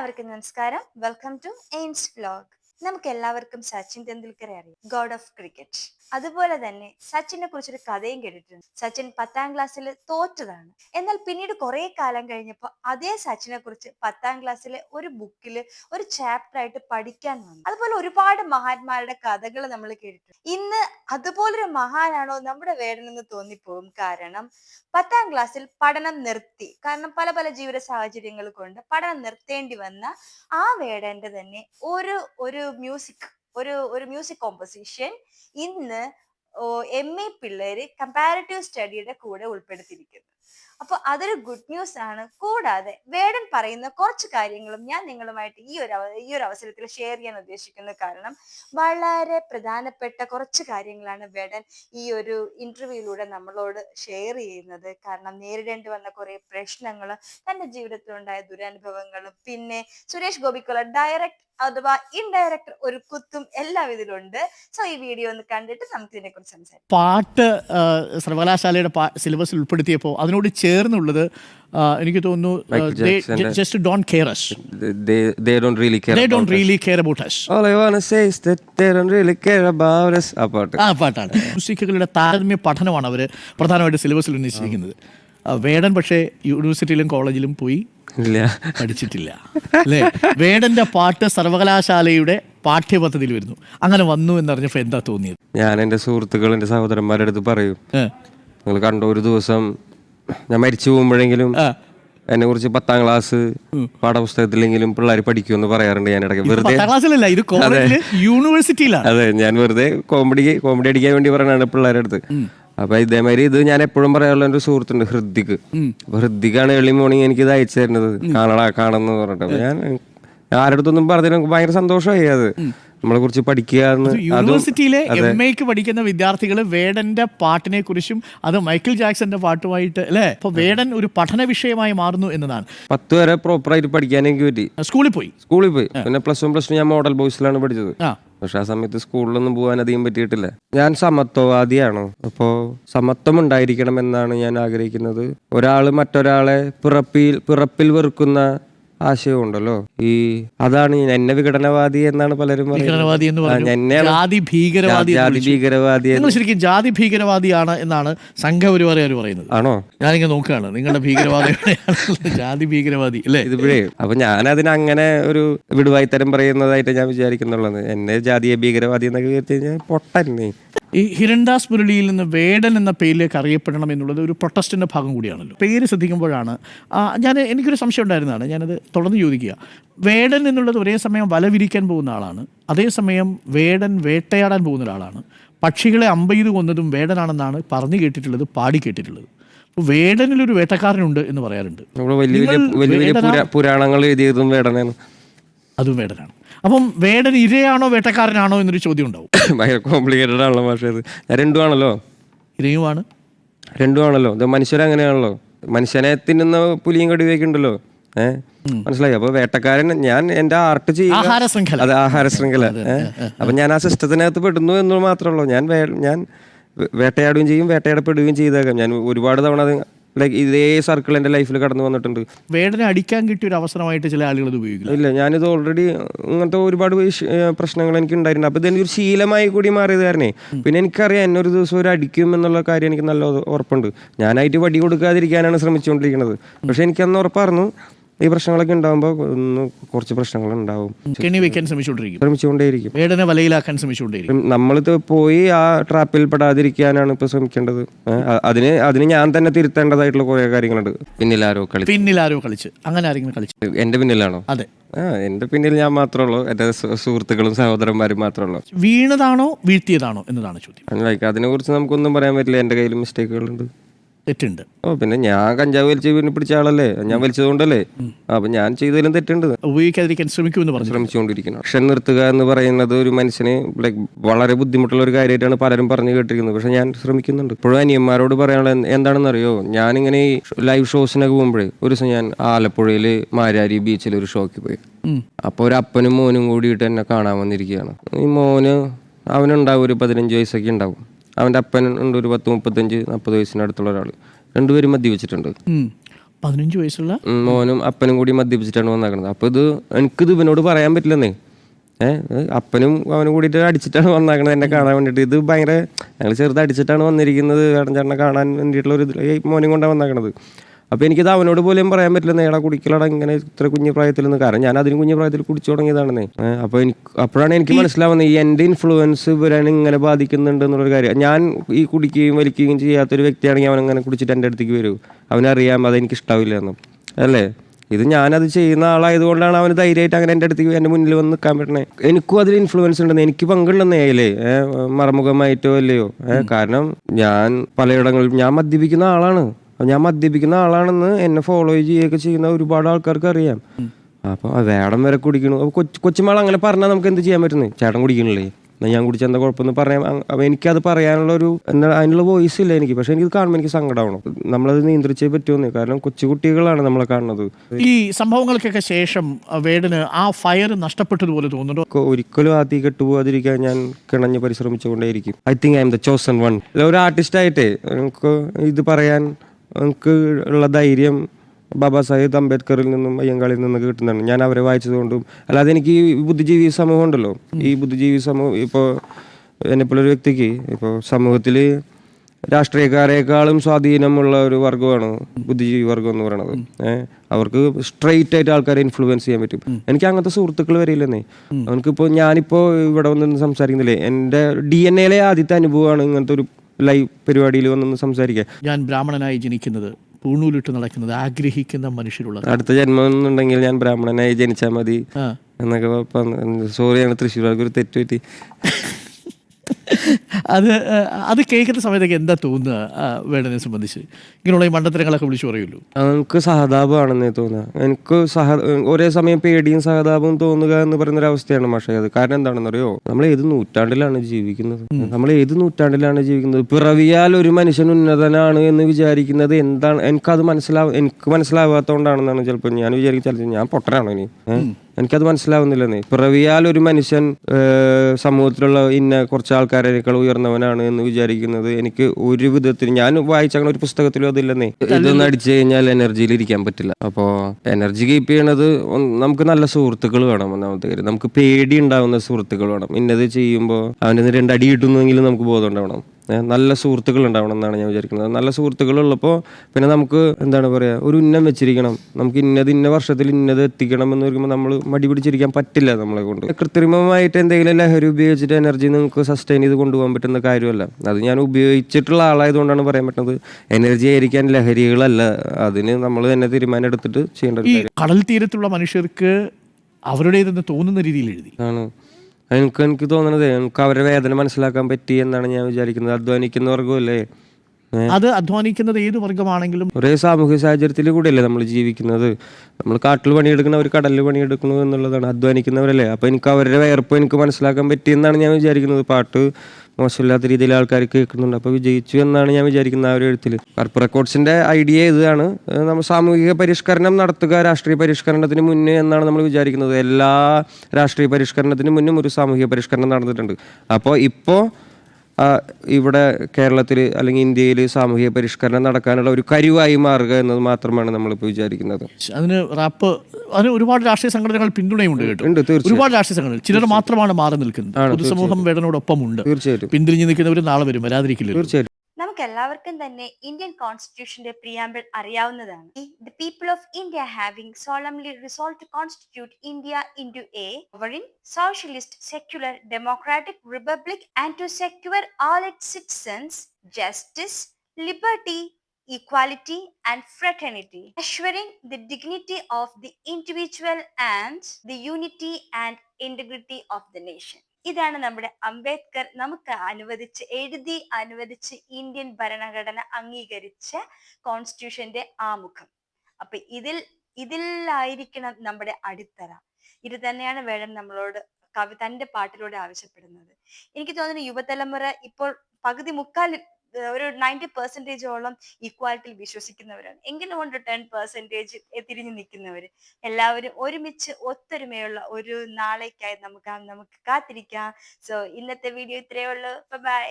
എല്ലാവർക്കും നമസ്കാരം. Welcome to AIIMS vlog നമുക്ക് എല്ലാവർക്കും സച്ചിൻ തെണ്ടുൽക്കറെ അറിയാം. ഗോഡ് ഓഫ് ക്രിക്കറ്റ് അതുപോലെ തന്നെ സച്ചിനെ കുറിച്ചൊരു കഥയും കേട്ടിട്ടുണ്ട്. സച്ചിൻ പത്താം ക്ലാസ്സിൽ തോറ്റതാണ്. എന്നാൽ പിന്നീട് കുറെ കാലം കഴിഞ്ഞപ്പോൾ അതേ സച്ചിനെ കുറിച്ച് പത്താം ക്ലാസ്സിലെ ഒരു ബുക്കിൽ ഒരു ചാപ്റ്റർ ആയിട്ട് പഠിക്കാൻ വന്നു. അതുപോലെ ഒരുപാട് മഹാന്മാരുടെ കഥകൾ നമ്മൾ കേട്ടിട്ടുണ്ട്. ഇന്ന് അതുപോലൊരു മഹാനാണോ നമ്മുടെ വേടനെന്ന് തോന്നിപ്പോകും കാരണം പത്താം ക്ലാസ്സിൽ പഠനം നിർത്തി. കാരണം പല പല ജീവിത സാഹചര്യങ്ങൾ കൊണ്ട് പഠനം നിർത്തേണ്ടി വന്ന ആ വേടന്റെ തന്നെ ഒരു ഒരു മ്യൂസിക് ഒരു ഒരു മ്യൂസിക് കോമ്പോസിഷൻ ഇന്ന് എം എ പിള്ളേര് കമ്പാരിറ്റീവ് സ്റ്റഡിയുടെ കൂടെ ഉൾപ്പെടുത്തിയിരിക്കുന്നു. അപ്പൊ അതൊരു ഗുഡ് ന്യൂസ് ആണ്. കൂടാതെ വേടൻ പറയുന്ന കുറച്ച് കാര്യങ്ങളും ഞാൻ നിങ്ങളുമായിട്ട് ഈ ഒരു ഈ ഒരു അവസരത്തിൽ ഷെയർ ചെയ്യാൻ ഉദ്ദേശിക്കുന്നു കാരണം വളരെ പ്രധാനപ്പെട്ട കുറച്ച് കാര്യങ്ങളാണ് വേടൻ ഈ ഒരു ഇന്റർവ്യൂയിലൂടെ നമ്മളോട് ഷെയർ ചെയ്യുന്നത്. കാരണം നേരിടേണ്ടി വന്ന കുറെ പ്രശ്നങ്ങളും തന്റെ ജീവിതത്തിലുണ്ടായ ദുരനുഭവങ്ങളും പിന്നെ സുരേഷ് ഗോപിക്കുള്ള ഡയറക്ട് അഥവാ ഇൻഡയറക്ട് ഒരു കുത്തും എല്ലാം ഇതിലുണ്ട്. സോ ഈ വീഡിയോ ഒന്ന് കണ്ടിട്ട് നമുക്ക് ഇതിനെ കുറിച്ച് സംസാരിക്കാം. പാട്ട് സർവകലാശാലയുടെ സിലബസിൽ ഉൾപ്പെടുത്തിയപ്പോൾ അതിനോട് ചേർന്നുള്ളത് എനിക്ക് തോന്നുന്നു just don't care as they they don't really care they about don't us. All I wanna say is that they don't really care about us. ആ പാട്ട്. ആ പാട്ടാണ്. മ്യൂസിക്കുകളുടെ താരതമ്യ പഠനമാണ് അവർ പ്രധാനമായിട്ട് സിലബസിൽ ഉന്നയിച്ചിരിക്കുന്നത്. ആ, വേടൻ പക്ഷേ യൂണിവേഴ്സിറ്റിയിലും കോളേജിലും പോയി ഇല്ല. പഠിച്ചിട്ടില്ല. അല്ലേ? വേടന്റെ പാട്ട് സർവകലാശാലയുടെ പാഠ്യപദ്ധതിയിൽ വരുന്നു. അങ്ങനെ വന്നു എന്നറിഞ്ഞപ്പോൾ എന്താ തോന്നിയത്? ഞാൻ എന്റെ സുഹൃത്തുക്കൾ എന്റെ സഹോദരന്മാരുടെ അടുത്ത് പറയും. ഏ, നിങ്ങൾ കണ്ടോ ഒരു ദിവസം ഞാൻ മരിച്ചു പോകുമ്പോഴെങ്കിലും. എന്നെ കുറിച്ച് പത്താം ക്ലാസ് പാഠപുസ്തകത്തിലെങ്കിലും പിള്ളേർ പഠിക്കുമെന്ന് പറയാറുണ്ട് ഞാൻ ഇടയ്ക്ക്. വെറുതെ ക്ലാസ്സിലല്ല ഇത് യൂണിവേഴ്സിറ്റിയിലാണ് അതെ ഞാൻ വെറുതെ കോമഡി കോമഡി അടിക്കാൻ വേണ്ടി പറയണാണ് പിള്ളേരുടെ അടുത്ത്. അപ്പൊ ഇതേമാതിരി ഇത് ഞാൻ എപ്പോഴും പറയാനുള്ള ഒരു സുഹൃത്തുണ്ട് ഹൃദിക്. അപ്പൊ ഹൃദിക്കാണ് ഏർലി മോർണിംഗ് എനിക്ക് ഇത് അയച്ചു തരുന്നത്. കാണടാ കാണുന്നു പറഞ്ഞിട്ട്. ഞാൻ ആരുടെ അടുത്തൊന്നും പറഞ്ഞു ഭയങ്കര സന്തോഷമായി അത്. നമ്മളെ കുറിച്ച് പഠിക്കുക യൂണിവേഴ്സിറ്റിയിലെ എം എക്ക് പഠിക്കുന്ന വിദ്യാർത്ഥികൾ വേടന്റെ പാട്ടിനെ കുറിച്ചും അത് മൈക്കിൾ ജാക്സന്റെ പാട്ടുമായിട്ട് അല്ലേ? അപ്പൊ വേടൻ ഒരു പഠന വിഷയമായി മാറുന്നു എന്നതാണ്. പത്ത് വരെ പ്രോപ്പർ ആയിട്ട് എനിക്ക് പറ്റി. സ്കൂളിൽ പോയി? സ്കൂളിൽ പോയി. പിന്നെ പ്ലസ് വൺ പ്ലസ് ടു ഞാൻ മോഡൽ ബോയ്സിലാണ് പഠിച്ചത്. പക്ഷെ ആ സമയത്ത് സ്കൂളിലൊന്നും പോകാൻ അധികം പറ്റിയിട്ടില്ല. ഞാൻ സമത്വവാദിയാണ്. അപ്പോൾ സമത്വം ഉണ്ടായിരിക്കണം എന്നാണ് ഞാൻ ആഗ്രഹിക്കുന്നത്. ഒരാൾ മറ്റൊരാളെ പിറപ്പിൽ പിറപ്പിൽ വെറുക്കുന്ന ആശയമുണ്ടല്ലോ ഈ അതാണ് എന്നെ വിഘടനവാദി എന്നാണ് പലരും വിഘടനവാദി എന്ന് പറയുന്നത് ജാതി ഭീകരവാദി ജാതി ഭീകരവാദി നിങ്ങൾ ശരിക്കും ജാതി ഭീകരവാദിയാണ് എന്നാണ് സംഘപരിവാറുകാർ പറയുന്നത്. ആണോ? ഞാനിങ്ങനെ നോക്കുകയാണ്. നിങ്ങളുടെ ഭീകരവാദി ജാതി ഭീകരവാദി അല്ലേ? ഇതിപ്പോഴേ അപ്പൊ ഞാൻ അതിന് അങ്ങനെ ഒരു വിടുവായി തരം പറയുന്നതായിട്ട് ഞാൻ വിചാരിക്കുന്നുള്ളത്. എന്നെ ജാതീയ ഭീകരവാദി എന്നൊക്കെ വിചാരിച്ചു കഴിഞ്ഞാൽ പൊട്ടന്നെ. ഈ ഹിരൺദാസ് മുരളിയിൽ നിന്ന് വേടൻ എന്ന പേരിലേക്ക് അറിയപ്പെടണം എന്നുള്ളത് ഒരു പ്രൊട്ടസ്റ്റിന്റെ ഭാഗം കൂടിയാണല്ലോ. പേര് ശ്രദ്ധിക്കുമ്പോഴാണ് ഞാൻ എനിക്കൊരു സംശയം ഉണ്ടായിരുന്നതാണ്. ഞാനത് തുടർന്ന് ചോദിക്കുക. വേടൻ എന്നുള്ളത് ഒരേ സമയം വല വിരിക്കാൻ പോകുന്ന ആളാണ്. അതേസമയം വേടൻ വേട്ടയാടാൻ പോകുന്ന ഒരാളാണ്. പക്ഷികളെ അമ്പെയ്ത് കൊന്നതും വേടനാണെന്നാണ് പറഞ്ഞു കേട്ടിട്ടുള്ളത് പാടി കേട്ടിട്ടുള്ളത്. വേടനിലൊരു വേട്ടക്കാരനുണ്ട് എന്ന് പറയാറുണ്ട്. പുരാണങ്ങൾ എഴുതിയതും വേടനാണ്. അതും വേടനാണ്. അപ്പം വേടൻ ഇരയാണോ വേട്ടക്കാരനാണോ എന്നൊരു ചോദ്യം ഉണ്ടാവും ഭയങ്കര കോംപ്ലിക്കേറ്റഡ് ആണല്ലോ പക്ഷേ അത് ഞാൻ രണ്ടും ആണല്ലോ. ഇരയുമാണ്. രണ്ടുമാണല്ലോ ഇത് മനുഷ്യരങ്ങനെയാണല്ലോ മനുഷ്യനെ തിന്നുന്ന പുലിയും കടുവയൊക്കെ ഉണ്ടല്ലോ. ഏഹ് മനസ്സിലായി? അപ്പൊ വേട്ടക്കാരൻ ഞാൻ എന്റെ ആർട്ട് ചെയ്യും ആഹാര ശൃംഖല. അതെ ആഹാര ശൃംഖല. ഏഹ് അപ്പൊ ഞാൻ ആ സിസ്റ്റത്തിനകത്ത് പെടുന്നു എന്ന് മാത്രമേ ഉള്ളൂ. ഞാൻ വേ- ഞാൻ വേ- വേട്ടയാടുകയും ചെയ്യും വേട്ടയാടപ്പെടുകയും ചെയ്തേക്കാം. ഞാൻ ഒരുപാട് തവണ അത് ലൈക്ക് ഇതേ സർക്കിൾ എന്റെ ലൈഫിൽ കടന്നു വന്നിട്ടുണ്ട്. വേടനെ അടിക്കാൻ കിട്ടിയ ഒരു അവസരമായിട്ട് ചില ആളുകൾ ഇത് ഉപയോഗിക്കുന്നു ഇല്ല ഞാനിത് ഓൾറെഡി അങ്ങനത്തെ ഒരുപാട് പ്രശ്നങ്ങൾ എനിക്ക് ഉണ്ടായിട്ടുണ്ട്. അപ്പോൾ ഇതെനിക്ക് ഒരു ശീലമായി കൂടി മാറിയത് കാരണേ പിന്നെ എനിക്കറിയാം എന്നെ ഒരു ദിവസം ഒരു അടിക്കും എന്നുള്ള കാര്യം എനിക്ക് നല്ല ഉറ- ഉറപ്പുണ്ട്. ഞാനായിട്ട് വടി കൊടുക്കാതിരിക്കാനാണ് ശ്രമിച്ചുകൊണ്ടിരിക്കുന്നത്. പക്ഷേ എനിക്കന്ന് ഉറപ്പായിരുന്നു ഈ പ്രശ്നങ്ങളൊക്കെ ഉണ്ടാകുമ്പോൾ ഒന്ന് കുറച്ച് പ്രശ്നങ്ങൾ ഉണ്ടാവും. കെണി വെക്കാൻ ശ്രമിച്ചുകൊണ്ടിരിക്കും. ശ്രമിച്ചുകൊണ്ടേയിരിക്കും. വേടനെ വലയിലാക്കാൻ നമ്മളിത് പോയി ആ ട്രാപ്പിൽ പെടാതിരിക്കാനാണ് ഇപ്പൊ ശ്രമിക്കേണ്ടത്. ഏഹ് അതിന് അതിന് ഞാൻ തന്നെ തിരുത്തേണ്ടതായിട്ടുള്ള കുറെ കാര്യങ്ങളുണ്ട്. പിന്നിലാരോ കളി പിന്നിൽ ആരോ കളിച്ച്. അങ്ങനെ ആരെങ്കിലും കളിച്ച്. എന്റെ പിന്നിലാണോ? അതെ. ആ എന്റെ പിന്നിൽ ഞാൻ മാത്രമേ ഉള്ളൂ. എന്റെ സു- സുഹൃത്തുക്കളും സഹോദരന്മാരും മാത്രമേ ഉള്ളൂ. വീണതാണോ വീഴ്ത്തിയതാണോ എന്നതാണ് ചോദ്യം. ലൈക്ക് അതിനെ കുറിച്ച് നമുക്കൊന്നും പറയാൻ പറ്റില്ല. എന്റെ കയ്യിൽ മിസ്റ്റേക്കുകളുണ്ട് തെറ്റുണ്ട്. ഓ പിന്നെ ഞാൻ കഞ്ചാവ് വലിച്ച് പിന്നെ പിടിച്ച ആളല്ലേ? ഞാൻ വലിച്ചതുകൊണ്ടല്ലേ? അപ്പൊ ഞാൻ ചെയ്തതിലും തെറ്റുണ്ട്. ഉപയോഗിക്കാതിരിക്കാൻ ശ്രമിക്കുമെന്ന് പറഞ്ഞു ശ്രമിച്ചുകൊണ്ടിരിക്കണം. പക്ഷെ നിർത്തുക എന്ന് പറയുന്നത് ഒരു മനുഷ്യന് ലൈക് വളരെ ബുദ്ധിമുട്ടുള്ള ഒരു കാര്യമായിട്ടാണ് പലരും പറഞ്ഞു കേട്ടിരിക്കുന്നത്. പക്ഷെ ഞാൻ ശ്രമിക്കുന്നുണ്ട്. ഇപ്പോഴും അനിയന്മാരോട് പറയാനുള്ള എന്ത് എന്താണെന്ന് അറിയോ ഞാനിങ്ങനെ ഈ ലൈവ് ഷോസിനൊക്കെ പോകുമ്പോഴേ ഒരു ദിവസം ഞാൻ ആലപ്പുഴയിൽ മാരാരി ബീച്ചിൽ ഒരു ഷോക്ക് പോയി. അപ്പോൾ ഒരു അപ്പനും മോനും കൂടിയിട്ട് എന്നെ കാണാൻ വന്നിരിക്കുകയാണ്. ഈ മോന് അവനുണ്ടാവും ഒരു പതിനഞ്ച് വയസ്സൊക്കെ ഉണ്ടാവും. അവന്റെ അപ്പൻ ഉണ്ട് ഒരു പത്ത് മുപ്പത്തഞ്ച് നാൽപ്പത് വയസ്സിനടുത്തുള്ള ഒരാൾ. രണ്ടുപേരും മദ്യപിച്ചിട്ടുണ്ട്. പതിനഞ്ച് വയസ്സുള്ള? മോനും അപ്പനും കൂടി മദ്യപിച്ചിട്ടാണ് വന്നേക്കണത്. അപ്പോൾ ഇത് എനിക്കിത് ഇവനോട് പറയാൻ പറ്റില്ലെന്നേ. ഏഹ് അപ്പനും അവനും കൂടിയിട്ട് അടിച്ചിട്ടാണ് വന്നേക്കണത് എന്നെ കാണാൻ വേണ്ടിയിട്ട്. ഇത് ഭയങ്കര ഞങ്ങൾ ചെറുത് അടിച്ചിട്ടാണ് വന്നിരിക്കുന്നത്. ചേട്ടൻ ചേട്ടനെ കാണാൻ വേണ്ടിയിട്ടുള്ള ഒരു മോനും കൊണ്ടാണ് വന്നേക്കണത്. അപ്പോൾ എനിക്കത് അവനോട് പോലും പറയാൻ പറ്റില്ല നേടാ കുടിക്കലട ഇങ്ങനെ ഇത്ര കുഞ്ഞു പ്രായത്തിൽ നിന്ന് കാരണം ഞാൻ അതിന് കുഞ്ഞു പ്രായത്തിൽ കുടിച്ചു തുടങ്ങിയതാണെന്നേ. അപ്പോൾ എനിക്ക് അപ്പോഴാണ് എനിക്ക് മനസ്സിലാവുന്നത് ഈ എന്റെ ഇൻഫ്ലുവൻസ് ഇവരാണ് ഇങ്ങനെ ബാധിക്കുന്നുണ്ട് എന്നുള്ളൊരു കാര്യം. ഞാൻ ഈ കുടിക്കുകയും വലിക്കുകയും ചെയ്യാത്തൊരു വ്യക്തിയാണെങ്കിൽ അവൻ അങ്ങനെ കുടിച്ചിട്ട് എന്റെ അടുത്തേക്ക് വരൂ. അവനറിയാം അതെനിക്ക് ഇഷ്ടാവില്ല എന്ന്. അല്ലേ? ഇത് ഞാനത് ചെയ്യുന്ന ആളായതുകൊണ്ടാണ് അവന് ധൈര്യമായിട്ട് അങ്ങനെ എന്റെ അടുത്തേക്ക് എന്റെ മുന്നിൽ വന്ന് നിൽക്കാൻ പറ്റണേ. എനിക്കും അതിൽ ഇൻഫ്ലുവൻസ് ഉണ്ടെന്ന്. എനിക്ക് പങ്കുണ്ടെന്നേ അതിലേ ഏഹ് മറമുഖമായിട്ടോ അല്ലയോ. കാരണം ഞാൻ പലയിടങ്ങളിലും ഞാൻ മദ്യപിക്കുന്ന ആളാണ്. അപ്പൊ ഞാൻ മദ്യപിക്കുന്ന ആളാണെന്ന് എന്നെ ഫോളോ ചെയ്യുകയൊക്കെ ചെയ്യുന്ന ഒരുപാട് ആൾക്കാർക്ക് അറിയാം. അപ്പൊ വേടം വരെ കുടിക്കണു. അപ്പൊ കൊച്ചു കൊച്ചുമാൾ അങ്ങനെ പറഞ്ഞാൽ നമുക്ക് എന്ത് ചെയ്യാൻ പറ്റുന്നത് ചേട്ടൻ കുടിക്കണില്ലേ? എന്നാൽ ഞാൻ കുടിച്ച എന്താ കുഴപ്പമെന്ന് പറയാം. അങ് അപ്പൊ എനിക്കത് പറയാനുള്ള ഒരു എന്താ അതിനുള്ള വോയിസ് ഇല്ല എനിക്ക്. പക്ഷേ എനിക്ക് കാണുമ്പോൾ എനിക്ക് സങ്കടമാണോ നമ്മളത് നിയന്ത്രിച്ചേ പറ്റുമെന്ന് കാരണം കൊച്ചു കുട്ടികളാണ് നമ്മളെ കാണുന്നത്. ഈ സംഭവങ്ങൾക്കൊക്കെ ശേഷം വേടിന് ആ ഫയർ നഷ്ടപ്പെട്ടതുപോലെ തോന്നുന്നുണ്ടോ? ഒക്കെ ഒരിക്കലും ആ തീ കെട്ടുപോകാതിരിക്കാൻ ഞാൻ കിണഞ്ഞ് പരിശ്രമിച്ചുകൊണ്ടേയിരിക്കും. I think I'm the chosen one ഒരു ആർട്ടിസ്റ്റ് ആയിട്ടേ എനിക്ക് ഇത് പറയാൻ എനിക്ക് ഉള്ള ധൈര്യം ബാബാ സാഹിബ് അംബേദ്കറിൽ നിന്നും അയ്യങ്കാളിൽ നിന്നും കിട്ടുന്നതാണ്. ഞാൻ അവരെ വായിച്ചതുകൊണ്ടും അല്ലാതെ എനിക്ക് ഈ ബുദ്ധിജീവി സമൂഹം ഉണ്ടല്ലോ. ഈ ബുദ്ധിജീവി സമൂഹം ഇപ്പോൾ എന്നെപ്പോലൊരു വ്യക്തിക്ക് ഇപ്പോൾ സമൂഹത്തിൽ രാഷ്ട്രീയക്കാരെക്കാളും സ്വാധീനമുള്ള ഒരു വർഗമാണ് ബുദ്ധിജീവി വർഗം എന്ന് പറയുന്നത് ഏഹ് അവർക്ക് സ്ട്രെയിറ്റ് ആയിട്ട് ആൾക്കാരെ ഇൻഫ്ലുവൻസ് ചെയ്യാൻ പറ്റും. എനിക്ക് അങ്ങനത്തെ സുഹൃത്തുക്കൾ വരില്ലെന്നേ അവനക്കിപ്പോൾ ഞാനിപ്പോൾ ഇവിടെ വന്ന് സംസാരിക്കുന്നില്ലേ എന്റെ ഡി എൻ എയിലെ ആദ്യത്തെ അനുഭവമാണ് ഇങ്ങനത്തെ ഒരു ലൈവ് പരിപാടിയിൽ വന്നൊന്ന് സംസാരിക്കാം. ഞാൻ ബ്രാഹ്മണനായി ജനിക്കുന്നത് പൂണൂലിട്ട് നടക്കുന്നത് ആഗ്രഹിക്കുന്ന മനുഷ്യരുള്ളത് അടുത്ത ജന്മം എന്നുണ്ടെങ്കിൽ ഞാൻ ബ്രാഹ്മണനായി ജനിച്ചാൽ മതി എന്നൊക്കെ സോറിയാണ് തൃശ്ശൂർ ഒരു തെറ്റ് പറ്റി. അത് അത് കേൾക്കുന്ന സമയത്തൊക്കെ എന്താ തോന്നുക വേടനെ സംബന്ധിച്ച്? ഇങ്ങനെയുള്ള ഈ മണ്ടത്തരങ്ങളൊക്കെ വിളിച്ചു പറയുമല്ലോ. എനിക്ക് സഹതാപമാണെന്നേ തോന്നുക. എനിക്ക് സഹ ഒരേ സമയം പേടിയും സഹതാപവും തോന്നുക എന്ന് പറയുന്ന ഒരു അവസ്ഥയാണ് പക്ഷേ അത്. കാരണം എന്താണെന്നറിയോ? നമ്മൾ ഏത് നൂറ്റാണ്ടിലാണ് ജീവിക്കുന്നത്? നമ്മൾ ഏത് നൂറ്റാണ്ടിലാണ് ജീവിക്കുന്നത്? പിറവിയാൽ ഒരു മനുഷ്യൻ ഉന്നതനാണ് എന്ന് വിചാരിക്കുന്നത് എന്താണ്? എനിക്കത് മനസ്സിലാവും എനിക്ക് മനസ്സിലാവാത്തതുകൊണ്ടാണെന്നാണ് ചിലപ്പോൾ ഞാൻ വിചാരിക്കും ചിലപ്പോൾ ഞാൻ പൊട്ടനാണോ ഇനി? എനിക്കത് മനസ്സിലാവുന്നില്ലെന്നേ പിറവിയാൽ ഒരു മനുഷ്യൻ സമൂഹത്തിലുള്ള ഇന്ന കുറച്ച് ആൾക്കാരേക്കാൾ ഉയർന്നവനാണ് എന്ന് വിചാരിക്കുന്നത് എനിക്ക് ഒരു വിധത്തിൽ ഞാൻ വായിച്ച അങ്ങനെ ഒരു പുസ്തകത്തിലും അതില്ലെന്നേ ഇതൊന്നും അടിച്ചു കഴിഞ്ഞാൽ എനർജിയിൽ ഇരിക്കാൻ പറ്റില്ല. അപ്പോൾ എനർജി കീപ്പ് ചെയ്യണത് നമുക്ക് നല്ല സുഹൃത്തുക്കൾ വേണം ഒന്നാമത്തെ കാര്യം. നമുക്ക് പേടി ഉണ്ടാവുന്ന സുഹൃത്തുക്കൾ വേണം. ഇന്നത് ചെയ്യുമ്പോൾ അവന്റെ രണ്ടടി രണ്ട് അടി കിട്ടുന്നെങ്കിലും നമുക്ക് ബോധം ഉണ്ടാവണം. നല്ല സുഹൃത്തുക്കൾ ഉണ്ടാവണം എന്നാണ് ഞാൻ വിചാരിക്കുന്നത്. നല്ല സുഹൃത്തുക്കളുള്ളപ്പോൾ പിന്നെ നമുക്ക് എന്താണ് പറയുക ഒരു ഉന്നം വെച്ചിരിക്കണം. നമുക്ക് ഇന്നത് ഇന്ന വർഷത്തിൽ ഇന്നത് എത്തിക്കണം എന്ന് പറയുമ്പോൾ നമ്മൾ മടി പിടിച്ചിരിക്കാൻ പറ്റില്ല നമ്മളെ കൊണ്ട്. കൃത്രിമമായിട്ട് എന്തെങ്കിലും ലഹരി ഉപയോഗിച്ചിട്ട് എനർജി നമുക്ക് സസ്റ്റെയിൻ ചെയ്ത് കൊണ്ടുപോകാൻ പറ്റുന്ന കാര്യമല്ല. അത് ഞാൻ ഉപയോഗിച്ചിട്ടുള്ള ആളായതുകൊണ്ടാണ് പറയാൻ പറ്റുന്നത്. എനർജി ആയിരിക്കാൻ ലഹരികളല്ല. അതിന് നമ്മൾ തന്നെ തീരുമാനം എടുത്തിട്ട് ചെയ്യേണ്ട കടൽ തീരത്തുള്ള മനുഷ്യർക്ക് അവരുടേതെന്ന് തോന്നുന്ന രീതിയിൽ എഴുതി. ആണ്. എനിക്ക് എനിക്ക് തോന്നണത് എനിക്ക് അവരുടെ വേദന മനസ്സിലാക്കാൻ പറ്റി എന്നാണ് ഞാൻ വിചാരിക്കുന്നത് അധ്വാനിക്കുന്നവർക്കും ഏ? അത് അധ്വാനിക്കുന്നത് ഏത് വർഗമാണെങ്കിലും ഒരേ സാമൂഹ്യ സാഹചര്യത്തിൽ കൂടെയല്ലേ നമ്മൾ ജീവിക്കുന്നത്? നമ്മൾ കാട്ടിൽ പണിയെടുക്കുന്നവർ കടലിൽ പണിയെടുക്കുന്നു എന്നുള്ളതാണ്. അധ്വാനിക്കുന്നവരല്ലേ? അപ്പോൾ എനിക്ക് അവരുടെ വയർപ്പ് എനിക്ക് മനസ്സിലാക്കാൻ പറ്റി എന്നാണ് ഞാൻ വിചാരിക്കുന്നത്. പാട്ട് മോശമില്ലാത്ത രീതിയിൽ ആൾക്കാർ കേൾക്കുന്നുണ്ട്. അപ്പോൾ വിജയിച്ചു എന്നാണ് ഞാൻ വിചാരിക്കുന്നത് ആ ഒരു എഴുത്തിൽ കർപ്പ് റെക്കോർഡ്സിന്റെ ഐഡിയ ഇതാണ് നമ്മൾ സാമൂഹിക പരിഷ്കരണം നടത്തുക രാഷ്ട്രീയ പരിഷ്കരണത്തിന് മുന്നേ എന്നാണ് നമ്മൾ വിചാരിക്കുന്നത്. എല്ലാ രാഷ്ട്രീയ പരിഷ്കരണത്തിന് മുന്നും ഒരു സാമൂഹിക പരിഷ്കരണം നടന്നിട്ടുണ്ട്. അപ്പോൾ ഇപ്പോൾ ഇവിടെ കേരളത്തിൽ അല്ലെങ്കിൽ ഇന്ത്യയിൽ സാമൂഹിക പരിഷ്കരണം നടക്കാനുള്ള ഒരു കരുവായി മാറുക എന്നത് മാത്രമാണ് നമ്മളിപ്പോൾ വിചാരിക്കുന്നത്. അതിന് റാപ്പ് അതിന് ഒരുപാട് രാഷ്ട്രീയ സംഘടനകൾ പിന്തുണയുണ്ട് കേട്ടോ. ഒരുപാട് രാഷ്ട്രീയ സംഘടനകൾ. ചിലർ മാത്രമാണ് മാറി നിൽക്കുന്നത്. പൊതുസമൂഹം വേടനോടൊപ്പം ഉണ്ട് തീർച്ചയായിട്ടും. പിന്തിരിഞ്ഞ് നിൽക്കുന്നവർ നാളെ വരും വരാതിരിക്കില്ല തീർച്ചയായിട്ടും. നമുക്ക് എല്ലാവർക്കും തന്നെ ഇന്ത്യൻ കോൺസ്റ്റിറ്റ്യൂഷന്റെ പ്രിയാമ്പിൾ അറിയാവുന്നതാണ് the people of India having solemnly resolved to constitute India into a sovereign, socialist, secular, democratic republic and to secure all its citizens justice, liberty, equality and fraternity, assuring the dignity of the individual and the unity and integrity of the nation. ഇതാണ് നമ്മുടെ അംബേദ്കർ നമുക്ക് അനുവദിച്ച് എഴുതി അനുവദിച്ച് Indian ഭരണഘടന അംഗീകരിച്ച കോൺസ്റ്റിറ്റ്യൂഷന്റെ ആമുഖം. അപ്പൊ ഇതിൽ ഇതിലായിരിക്കണം നമ്മുടെ അടിത്തറ. ഇത് തന്നെയാണ് വേണം നമ്മളോട് കവി തന്റെ പാട്ടിലൂടെ ആവശ്യപ്പെടുന്നത്. എനിക്ക് തോന്നുന്നു യുവതലമുറ ഇപ്പോൾ പകുതി മുക്കാൽ ഒരു നയന്റി പെർസെന്റേജോളം ഈക്വാലിറ്റിയിൽ വിശ്വസിക്കുന്നവരാണ്. എങ്കിലും കൊണ്ട് ടെൻ പെർസെന്റേജ് തിരിഞ്ഞു നിൽക്കുന്നവർ എല്ലാവരും ഒരുമിച്ച് ഒത്തൊരുമയുള്ള ഒരു നാളേക്കായി നമുക്ക് നമുക്ക് കാത്തിരിക്കാം. സോ ഇന്നത്തെ വീഡിയോ ഇത്രയേ ഉള്ളൂ. ബൈ